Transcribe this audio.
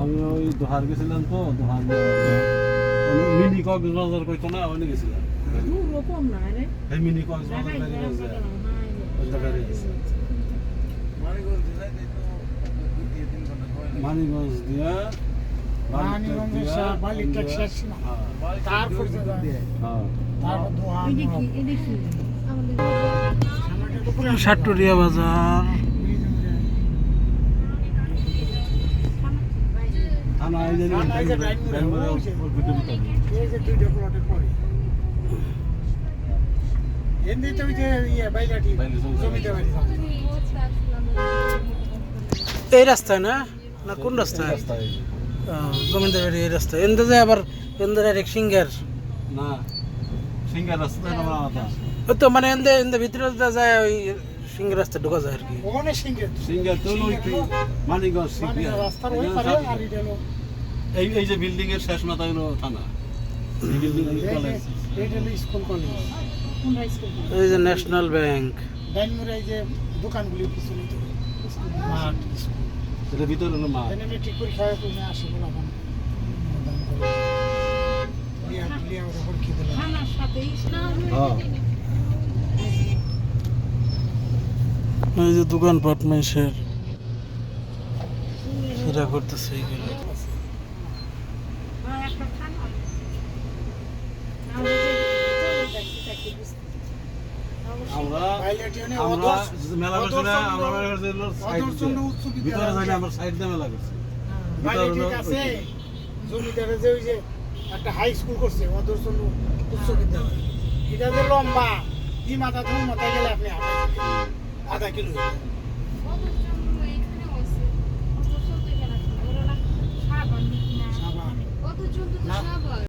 আমি ওই দোহার গেছিলাম তো দোহার মিনি কক্সবাজার কইতো না ওখানে গেছিলাম। এই মিনি কক্সবাজার গেছে। মানিগঞ্জ দিয়া। তারপর হ্যাঁ। তারপর দেখি সাটুরিয়া বাজার। যে ইয়ে জমিতে বাড়ি এই রাস্তায় না না কোন রাস্তায় জমিদার বাড়ি এই রাস্তায় এন্দে যায় আবার এন্দে ডাইরেক্ট সিঙ্গার না সিঙ্গার রাস্তা না আলাদা ওই তো মানে এন্দে এন্দে ভিতরে যায় ওই সিঙ্গার রাস্তায় ঢোকা যায় আর কি ওখানে সিঙ্গের সিঙ্গার তো ওই মানিগঞ্জ মানে রাস্তার ওই পারে আর এটা এই এই যে বিল্ডিং এর শেষ মাথা হলো থানা। এই বিল্ডিং কলেজ। স্কুল কলেজ এই যে ন্যাশনাল ব্যাংক ডাইনমোড়ে এই যে দোকানগুলির পিছনে তো মাঠ এটা ভিতরে হলো মা এখানে মেট্রিক পরীক্ষা করে আসে বলে সাথেই হ্যাঁ। এই যে দোকানপাট মেসের সেটা করতেছে এইগুলো হ্যাঁ একটা থানা আমরা যে দেখছি তাকে বুঝতে আমরা বাইলাটি আমরা অদর্শ- মেলা করছি না আমরা মেলা করছি হলো সাইড অদর্শন উচ্চ ভিতরে যাই না আমরা সাইড দিয়ে মেলা করছি। জমিদারে যে ওই যে একটা হাই স্কুল করছে অদর্শন উচ্চ বিদ্যালয় এটা যে লম্বা ই মাথা ধুম মাথা গেলে আপনি আধা কিলো